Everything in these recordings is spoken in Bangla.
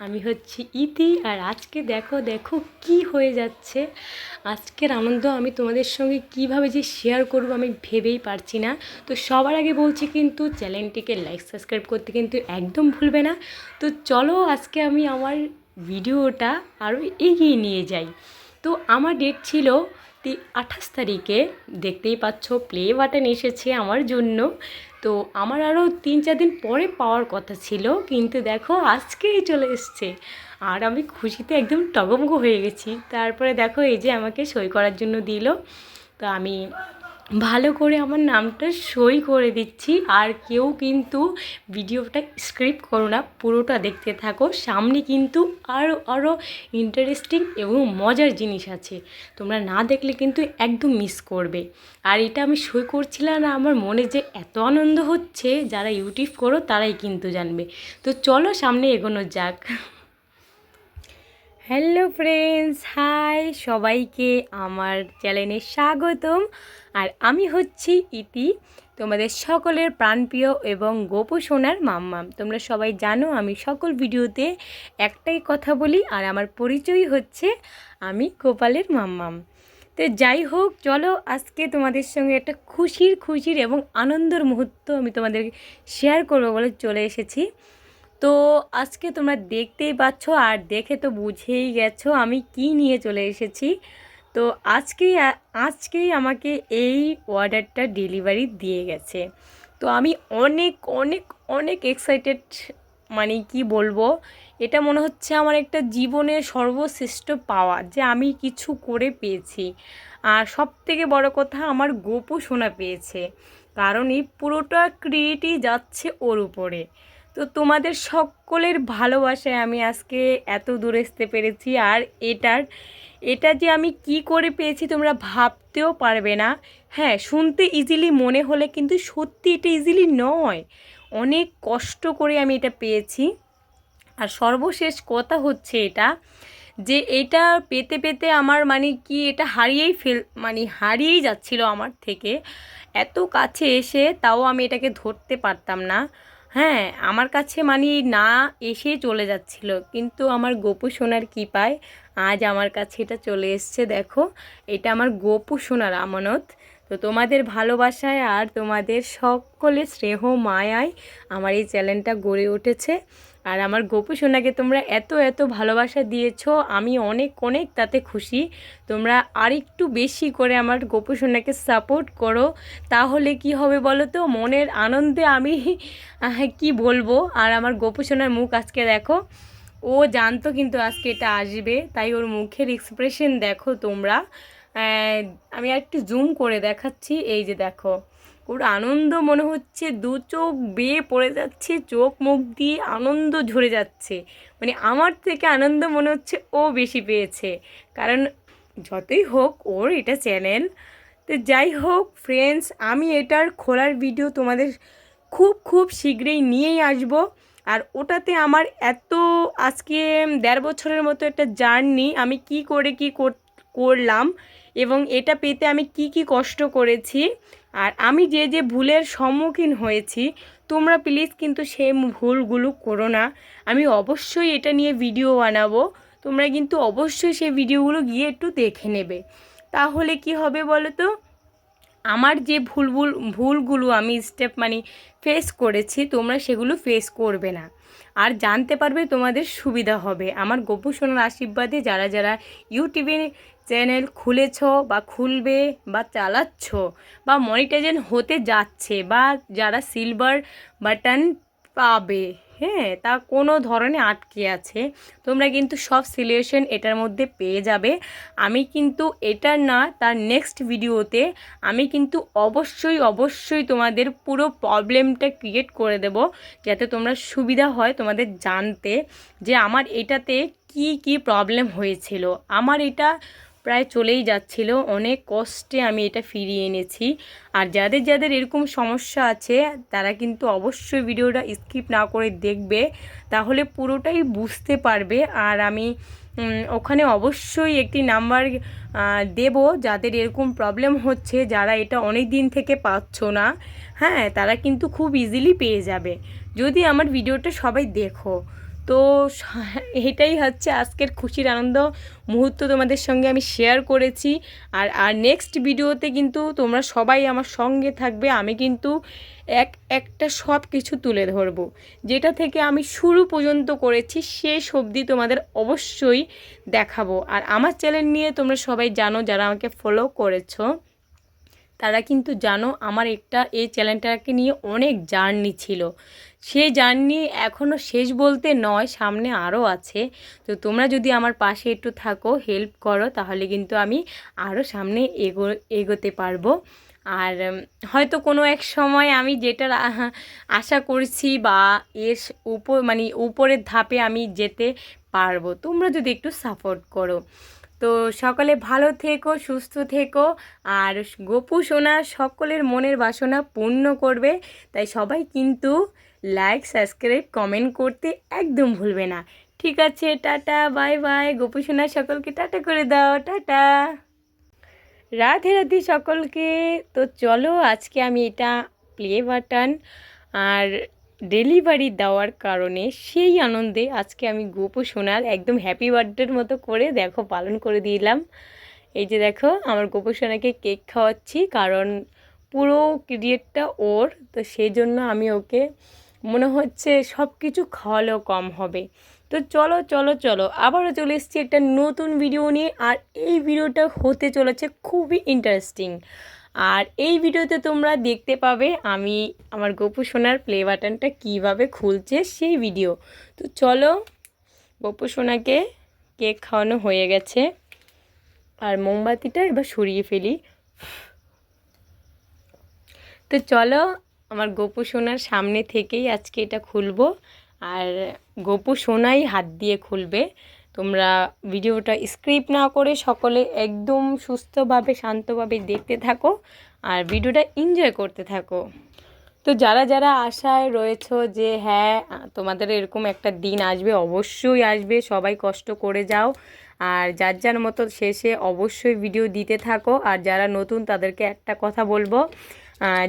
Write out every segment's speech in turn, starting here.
আমি হচ্ছি ইতি, আর আজকে দেখো দেখো কি হয়ে যাচ্ছে। আজকের আনন্দ আমি তোমাদের সঙ্গে কীভাবে যে শেয়ার করব আমি ভেবেই পারছি না। তো সবার আগে বলছি কিন্তু চ্যানেলটিকে লাইক সাবস্ক্রাইব করতে কিন্তু একদম ভুলবে না। তো চলো আজকে আমি আমার ভিডিওটা আরও এগিয়ে নিয়ে যাই। তো আমার ডেট ছিল তি আঠাশ তারিখে দেখতেই পাচ্ছ প্লে বাটন এসেছে আমার জন্য। তো আমার আরও তিন চার দিন পরে পাওয়ার কথা ছিল, কিন্তু দেখো আজকেই চলে এসছে। আর আমি খুশিতে একদম টগমগ হয়ে গেছি। তারপরে দেখো এই যে আমাকে সই করার জন্য দিল। তো আমি ভালো করে আমার নামটা সই করে দিচ্ছি। আর কেউ কিন্তু ভিডিওটা স্ক্রিপ্ট করো না, পুরোটা দেখতে থাকো। সামনে কিন্তু আরও আরও ইন্টারেস্টিং এবং মজার জিনিস আছে। তোমরা না দেখলে কিন্তু একদম মিস করবে। আর এটা আমি সই করছিলাম না আমার মনে যে এত আনন্দ হচ্ছে, যারা ইউটিউব করো তারাই কিন্তু জানবে। তো চলো সামনে এগোনো যাক। হ্যালো ফ্রেন্ডস, হাই সবাইকে আমার চ্যানেলে স্বাগতম। আর আমি হচ্ছি ইতি, তোমাদের সকলের প্রাণপ্রিয় এবং গোপু সোনার মাম্মাম। তোমরা সবাই জানো আমি সকল ভিডিওতে একটাই কথা বলি, আর আমার পরিচয় হচ্ছে আমি গোপালের মাম্মাম। তো যাই হোক, চলো আজকে তোমাদের সঙ্গে একটা খুশির খুশির এবং আনন্দের মুহূর্ত আমি তোমাদের শেয়ার করব বলে চলে এসেছি। তো আজকে তোমরা দেখতেই পাচ্ছ আর দেখে তো বুঝেই গেছো আমি কি নিয়ে চলে এসেছি। তো আজকেই আজকেই আমাকে এই অর্ডারটা ডেলিভারি দিয়ে গেছে। তো আমি অনেক অনেক অনেক এক্সাইটেড মানে কি বলব, এটা মনে হচ্ছে আমার একটা জীবনের সর্বশ্রেষ্ঠ পাওয়া যে আমি কিছু করে পেয়েছি। আর সব থেকে বড় কথা, আমার গোপু শোনা পেয়েছে। কারণ এই পুরোটা ক্রিয়েটই যাচ্ছে ওর উপরে। তো তোমাদের সকলের ভালোবাসায় আমি আজকে এত দূরে আসতে পেরেছি আর এটার, এটা যে আমি কি করে পেয়েছি তোমরা ভাবতেও পারবে না। হ্যাঁ শুনতে ইজিলি মনে হলে কিন্তু সত্যি এটা ইজিলি নয়। অনেক কষ্ট করে আমি এটা পেয়েছি। আর সর্বশেষ কথা হচ্ছে এটা, যে এটা পেতে পেতে আমার মানে কি এটা হারিয়েই ফেল মানে হারিয়েই যাচ্ছিল আমার থেকে। এত কাছে এসে তাও আমি এটাকে ধরতে পারতাম না। হ্যাঁ আমার কাছে মানে না এসে চলে যাচ্ছিল, কিন্তু আমার গোপু সোনার কী পায় আজ আমার কাছে এটা চলে এসছে, দেখো। এটা আমার গোপু সোনার আমানত। তো তোমাদের ভালোবাসায় আর তোমাদের সকলে স্নেহ মায়ায় আমার এই চ্যানেলটা গড়ে উঠেছে। আর আমার গোপু সোনাকে তোমরা এত এত ভালোবাসা দিয়েছ, আমি অনেক অনেক তাতে খুশি। তোমরা আরেকটু বেশি করে আমার গোপু সোনাকে সাপোর্ট করো। তাহলে কি হবে বলো তো? মনের আনন্দে আমি কি বলব? আর আমার গোপু সোনার মুখ আজকে দেখো, ও জানতো কিন্তু আজকে এটা আসবে। তাই ওর মুখের এক্সপ্রেশন দেখো তোমরা। আমি আর একটু জুম করে দেখাচ্ছি, এই যে দেখো। ওর আনন্দ মনে হচ্ছে, দু চোখ বেয়ে পড়ে যাচ্ছে, চোখ মুখ দিয়ে আনন্দ ঝরে যাচ্ছে। মানে আমার থেকে আনন্দ মনে হচ্ছে ও বেশি পেয়েছে। কারণ যতই হোক, ওর এটা চ্যানেল। তো যাই হোক ফ্রেন্ডস আমি এটার খোলার ভিডিও তোমাদের খুব খুব শীঘ্রই নিয়েই আসব। আর ওটাতে আমার এত, আজকে দেড় বছরের মতো একটা জার্নি, আমি কি করে কি করলাম। এবং এটা পেতে আমি কি কি কষ্ট করেছি? আর আমি যে যে ভুলের সম্মুখীন হয়েছি, তোমরা প্লিজ কিন্তু সেই ভুলগুলো করো না। আমি অবশ্যই এটা নিয়ে ভিডিও বানাবো। তোমরা কিন্তু অবশ্যই সেই ভিডিওগুলো গিয়ে একটু দেখে নেবে। তাহলে কি হবে বলো তো আমার যে ভুল ভুল, ভুলগুলো আমি স্টেপ মানে ফেস করেছি, তোমরা সেগুলো ফেস করবে না। আর জানতে পারবে তোমাদের সুবিধা হবে। আমার গোপু আশীর্বাদে যারা যারা ইউটিউবে চ্যানেল খুলেছ বা খুলবে বা চালাচ্ছ বা মনিটাইজেন হতে যাচ্ছে বা যারা সিলভার বাটন পাবে হ্যাঁ তা কোনো ধরনে আটকে আছে, তোমরা কিন্তু সব সিলেকশন এটার মধ্যে পেয়ে যাবে। আমি কিন্তু এটা না, তার নেক্সট ভিডিওতে আমি কিন্তু অবশ্যই অবশ্যই তোমাদের পুরো প্রবলেমটা ক্রিয়েট করে দেব, যাতে তোমরা সুবিধা হয় তোমাদের জানতে যে আমার এটাতে কি কি প্রবলেম হয়েছিল। আমার এটা প্রায় চলেই যাচ্ছিল। অনেক কষ্টে আমি এটা ফিরিয়ে এনেছি। আর যাদের যাদের এরকম সমস্যা আছে, তারা কিন্তু অবশ্যই ভিডিওটা স্কিপ না করে দেখবে। তাহলে পুরোটাই বুঝতে পারবে। আর আমি ওখানে অবশ্যই একটি নাম্বার দেব যাদের এরকম প্রবলেম হচ্ছে, যারা এটা অনেক দিন থেকে পাচ্ছ না। হ্যাঁ তারা কিন্তু খুব ইজিলি পেয়ে যাবে। যদি আমার ভিডিওটা সবাই দেখো। তো এটাই হচ্ছে আজকের খুশির আনন্দ মুহূর্ত তোমাদের সঙ্গে আমি শেয়ার করেছি। আর আর নেক্সট ভিডিওতে কিন্তু তোমরা সবাই আমার সঙ্গে থাকবে, আমি কিন্তু এক, একটা সব কিছু তুলে ধরবো। যেটা থেকে আমি শুরু পর্যন্ত করেছি, শেষ অবধি তোমাদের অবশ্যই দেখাবো। আর আমার চ্যানেল নিয়ে তোমরা সবাই জানো, যারা আমাকে ফলো করেছ, তারা কিন্তু জানো আমার একটা, এই চ্যানেলটাকে নিয়ে অনেক জার্নি ছিল। সেই জার্নি এখনও শেষ বলতে নয়, সামনে আরও আছে। তো তোমরা যদি আমার পাশে একটু থাকো হেল্প করো, তাহলে কিন্তু আমি আরও সামনে এগো, এগোতে পারব। আর হয়তো কোনো এক সময় আমি যেটার আশা করছি বা এর উপর মানে উপরের ধাপে আমি যেতে পারব, তোমরা যদি একটু সাপোর্ট করো। তো সকলে ভালো থেকো, সুস্থ থেকো, আর গোপু সোনা সকলের মনের বাসনা পূর্ণ করবে। তাই সবাই কিন্তু লাইক সাবস্ক্রাইব কমেন্ট করতে একদম ভুলবে না। ঠিক আছে, টাটা বাই বাই গোপু সোনা সকলকে টাটা করে দাও, টাটা। রাধে রাধে সকলকে, তো চলো আজকে আমি এটা প্লে বাটন আর ডেলিভারি দেওয়ার কারণে সেই আনন্দে আজকে আমি গোপু সোনার একদম হ্যাপি বার্থডের মতো করে, দেখো, পালন করে দিলাম। এই যে দেখো, আমার গোপু সোনাকে কেক খাওয়াচ্ছি, কারণ পুরো ক্রিয়েটটা ওর, তো সেই জন্য আমি ওকে মনে হচ্ছে সব কিছু খাওয়ালেও কম হবে। তো চলো চলো চলো, আবারও চলে এসেছি একটা নতুন ভিডিও নিয়ে, আর এই ভিডিওটা হতে চলেছে খুবই ইন্টারেস্টিং আর এই ভিডিওতে তোমরা দেখতে পাবে আমি আমার গোপু সোনার প্লে বাটনটা কীভাবে খুলছে সেই ভিডিও তো চলো, গোপু সোনাকে কেক খাওয়ানো হয়ে গেছে। আর মোমবাতিটা এবার সরিয়ে ফেলি। তো চলো আমার গোপু সোনার সামনে থেকেই আজকে এটা খুলবো। আর গোপু সোনাই হাত দিয়ে খুলবে। তোমরা ভিডিওটা স্ক্রিপ্ট না করে সকলে একদম সুস্থভাবে, শান্তভাবে দেখতে থাকো আর ভিডিওটা এনজয় করতে থাকো। তো যারা যারা আশায় রয়েছো যে হ্যাঁ তোমাদের এরকম একটা দিন আসবে, অবশ্যই আসবে, সবাই কষ্ট করে যাও। আর যার যার মতো শেষে অবশ্যই ভিডিও দিতে থাকো। আর যারা নতুন, তাদেরকে একটা কথা বলব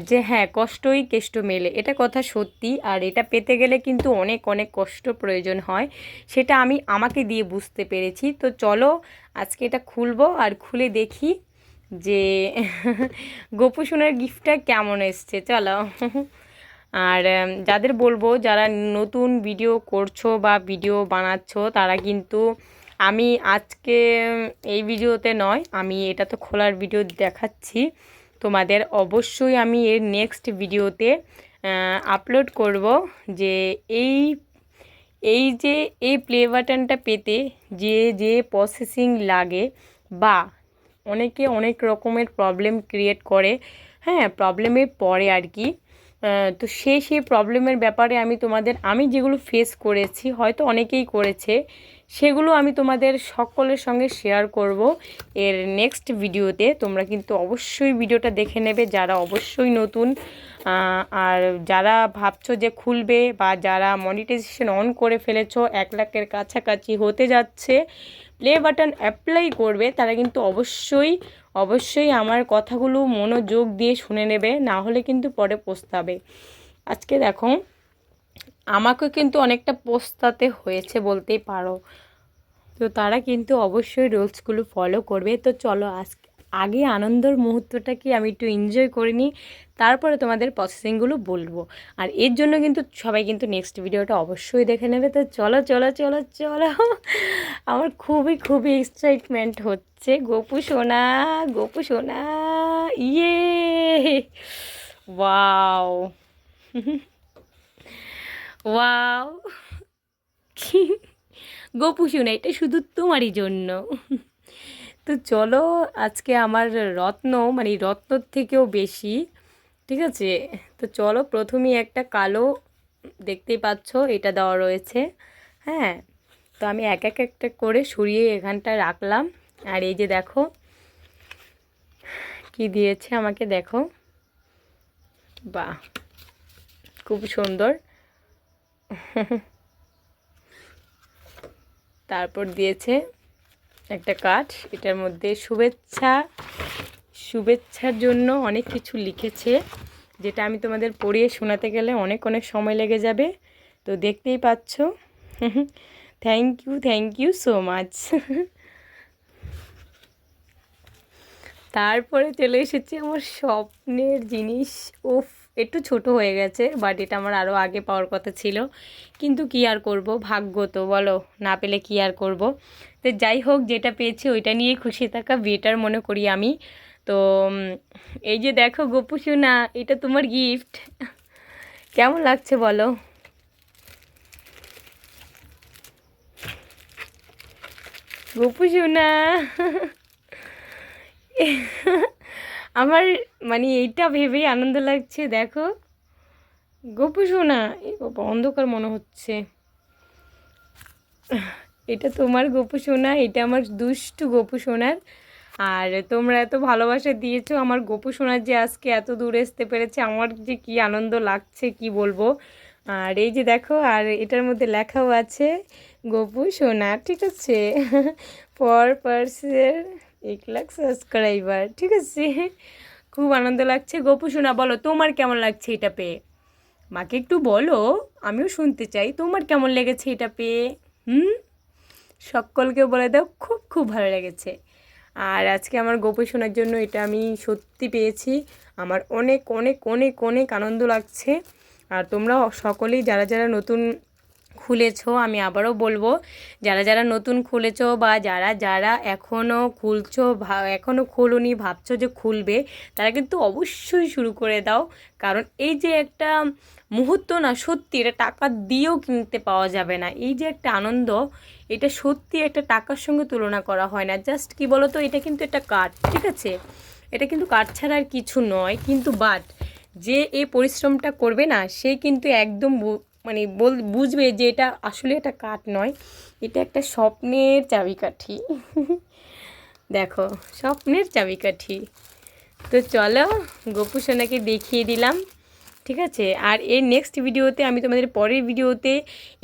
যে হ্যাঁ কষ্টই কেষ্ট মেলে। এটা কথা সত্যি, আর এটা পেতে গেলে কিন্তু অনেক অনেক কষ্ট প্রয়োজন হয়। সেটা আমি আমাকে দিয়ে বুঝতে পেরেছি। তো চলো, আজকে এটা খুলবো আর খুলে দেখি যে গোপু সোনার গিফটটা কেমন এসছে, চলো। আর যাদের বলব, যারা নতুন ভিডিও করছ বা ভিডিও বানাচ্ছো, তারা কিন্তু আমি আজকে এই ভিডিওতে নয়, আমি এটা তো খোলার ভিডিও দেখাচ্ছি। তোমাদের অবশ্যই আমি এর নেক্সট ভিডিওতে আপলোড করব যে এই এই যে, এই প্লে বাটনটা পেতে যে যে প্রসেসিং লাগে বা অনেকে অনেক রকমের প্রবলেম ক্রিয়েট করে হ্যাঁ প্রবলেমে পড়ে আর কি তো সে সেই প্রবলেমের ব্যাপারে আমি তোমাদের, আমি যেগুলো ফেস করেছি, হয়তো অনেকেই করেছে, সেগুলো আমি তোমাদের সকলের সঙ্গে শেয়ার করব। এর নেক্সট ভিডিওতে তোমরা কিন্তু অবশ্যই ভিডিওটা দেখে নেবে, যারা অবশ্যই নতুন আর যারা ভাবছ যে খুলবে বা যারা মনিটাইজেশন অন করে ফেলেছো, এক লাখের কাছাকাছি হতে যাচ্ছে প্লে বাটন অ্যাপ্লাই করবে, তারা কিন্তু অবশ্যই অবশ্যই আমার কথাগুলো মনোযোগ দিয়ে শুনে নেবে, না হলে কিন্তু পরে পোস্তাবে। আজকে দেখো, আমাকে কিন্তু অনেকটা পোস্তাতে হয়েছে বলতেই পারো। তো তারা কিন্তু অবশ্যই রুলসগুলো ফলো করবে। তো চলো আজকে আগে আনন্দর মুহূর্তটাকে আমি একটু এনজয় করে নিই? তারপরে তোমাদের প্রসেসিংগুলো বলব। আর এর জন্য কিন্তু সবাই কিন্তু নেক্সট ভিডিওটা অবশ্যই দেখে নেবে। তো চলো চলো চলো চলো। আমার খুবই খুবই এক্সাইটমেন্ট হচ্ছে। গোপু সোনা গোপু সোনা ইয়ে! ওয়াও ওয়াও গোপু সোনা, এটা শুধু তোমারই জন্য। তো চলো আজকে আমার রত্ন মানে রত্নর থেকেও বেশি, ঠিক আছে? তো চলো প্রথমেই একটা কালো দেখতেই পাচ্ছ, এটা দেওয়া রয়েছে হ্যাঁ? তো আমি এক এক একটা করে সরিয়ে এখানটায় রাখলাম। আর এই যে দেখো, কি দিয়েছে আমাকে দেখো? বাহ, খুব সুন্দর। তারপর দিয়েছে একটা কাঠ, এটার মধ্যে শুভেচ্ছা, শুভেচ্ছার জন্য অনেক কিছু লিখেছে, যেটা আমি তোমাদের পড়িয়ে শোনাতে গেলে অনেক অনেক সময় লেগে যাবে। তো দেখতেই পাচ্ছ। Thank you thank you so much তারপরে চলে এসেছে আমার স্বপ্নের জিনিস। ওফ একটু ছোট হয়ে গেছে বাট এটা আমার আরও আগে পাওয়ার কথা ছিল। কিন্তু কি আর করব? ভাগ্য তো, বলো? না পেলে কি আর করব? তো যাই হোক, যেটা পেয়েছি ওইটা নিয়ে খুশি থাকা বেটার মনে করি আমি। তো এই যে দেখো গোপু সোনা, এটা তোমার গিফট কেমন লাগছে বলো? গোপু সোনা। আমার মানে এইটা ভেবেই আনন্দ লাগছে, দেখো। গোপু সোনা অন্ধকার মনে হচ্ছে। এটা তোমার গোপু সোনা, এটা আমার দুষ্টু গোপু সোনার। আর তোমরা এত ভালোবাসা দিয়েছ, আমার গোপু সোনার যে আজকে এত দূরে আসতে পেরেছে, আমার যে কি আনন্দ লাগছে, কি বলব। আর এই যে দেখো, আর এটার মধ্যে লেখাও আছে, গোপু সোনা, ঠিক আছে? পর পার্সের এক লাখ সাবস্ক্রাইবার ঠিক আছে? খুব আনন্দ লাগছে। গোপু সোনা বলো, তোমার কেমন লাগছে এটা পেয়ে? মাকে একটু বলো, আমিও শুনতে চাই। তোমার কেমন লেগেছে এটা পেয়ে? হুম? সকলকে বলে দাও, খুব খুব ভালো লেগেছে। আর আজকে আমার গোপু শোনার জন্য এটা আমি সত্যি পেয়েছি। আমার অনেক অনেক অনেক অনেক আনন্দ লাগছে। আর তোমরা সকলেই, যারা যারা নতুন খুলেছো, আমি আবারও বলব, যারা যারা নতুন খুলেছো বা যারা যারা এখনও খুলছো এখনও খোলনি, ভাবছ যে খুলবে, তারা কিন্তু অবশ্যই শুরু করে দাও। কারণ এই যে একটা মুহূর্ত না, সত্যি এটা টাকা দিয়েও কিনতে পাওয়া যাবে না। এই যে একটা আনন্দ, এটা সত্যি একটা টাকার সঙ্গে তুলনা করা হয় না। জাস্ট কি বলো তো এটা কিন্তু একটা কাঠ ঠিক আছে? এটা কিন্তু কাঠ ছাড়া আর কিছু নয়, কিন্তু বাট যে এই পরিশ্রমটা করবে না, সে কিন্তু একদম মানে বল, বুঝবে যে এটা আসলে এটা কাঠ নয়, এটা একটা স্বপ্নের চাবিকাঠি। দেখো, স্বপ্নের চাবিকাঠি। তো চলো, গোপু সোনাকে দেখিয়ে দিলাম, ঠিক আছে? আর এর নেক্সট ভিডিওতে আমি তোমাদের পরের ভিডিওতে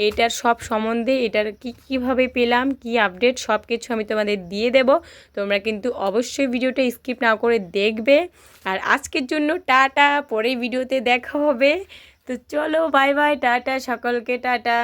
এটার সব সম্বন্ধে, এটার কি, কীভাবে পেলাম, কি আপডেট সব কিছু আমি তোমাদের দিয়ে দেব। তোমরা কিন্তু অবশ্যই ভিডিওটা স্কিপ না করে দেখবে। আর আজকের জন্য টাটা, পরের ভিডিওতে দেখা হবে। তো চলো বাই বাই টাটা সকলকে টাটা।